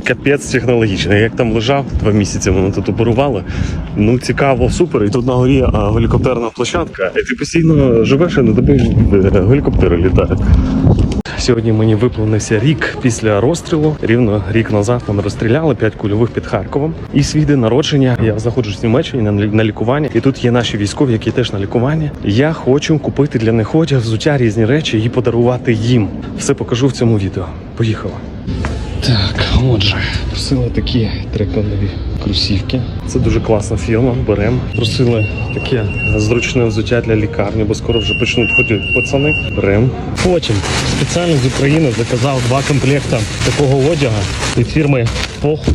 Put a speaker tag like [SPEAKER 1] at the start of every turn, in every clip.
[SPEAKER 1] Капець технологічний. Як там лежав, два місяці воно тут оперувало. Ну цікаво, супер. І тут на горі гелікоптерна площадка. І ти постійно живеш і на тобі е, гелікоптери літають. Сьогодні мені виповнився рік після розстрілу. Рівно рік назад мене розстріляли п'ять кульових під Харковом. І свій день народження я знаходжусь в Німеччині на, лікуванні. І тут є наші військові, які теж на лікуванні. Я хочу купити для них одяг, взуття, різні речі і подарувати їм. Все покажу в цьому відео. Поїхали. Так, отже, просили такі триконові кросівки. Це дуже класна фірма. Беремо. Просили таке зручне взуття для лікарні, бо скоро вже почнуть ходити пацани. Беремо. Потім спеціально з України заказав два комплекти такого одягу від фірми Похуй.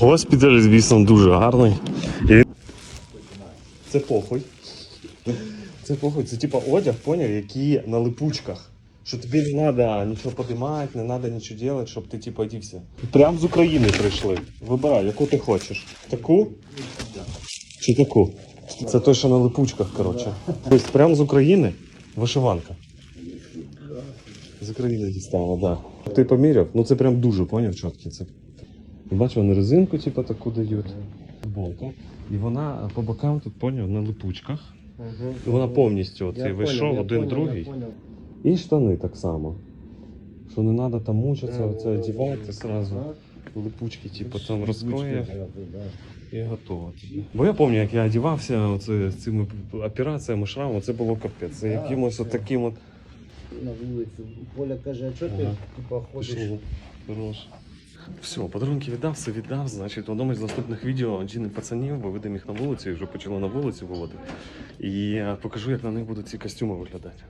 [SPEAKER 1] Госпіталь, звісно, дуже гарний. І. Це похуй. Це похуй. Це типа одяг, поняв, який на липучках. Що тобі не треба нічого подимати, не треба нічого робити, щоб ти типу одівся. Прям з України прийшли. Вибирай, яку ти хочеш. Таку? Чи таку? Це той, що на липучках, коротше. Тобто прям з України вишиванка. З України дістала, так. Да. Ти поміряв? Ну це прям дуже поняв чіткий. Це... Бачу, вони резинку, типу, таку дають. Футболка. І вона по бокам тут поняв на липучках. І вона повністю оцей вийшов, один другий. І штани так само. Що не треба там мучитися, оце одягати сразу. Липучки, типу, там розкроїв і готово. Бо я пам'ятаю, як я одягався оце, з цими операціями шраму, це було капець. Це якимось от таким от.
[SPEAKER 2] на вулицю. Поля каже, а чого ти
[SPEAKER 1] Ага.
[SPEAKER 2] типа ходиш?
[SPEAKER 1] Пішло. Хорош. Все, подарунки віддав, все віддав. Значить, в одному з наступних відео джини пацанів бо видим їх на вулицю вже почали на вулиці виводити. І покажу, як на них будуть ці костюми виглядати.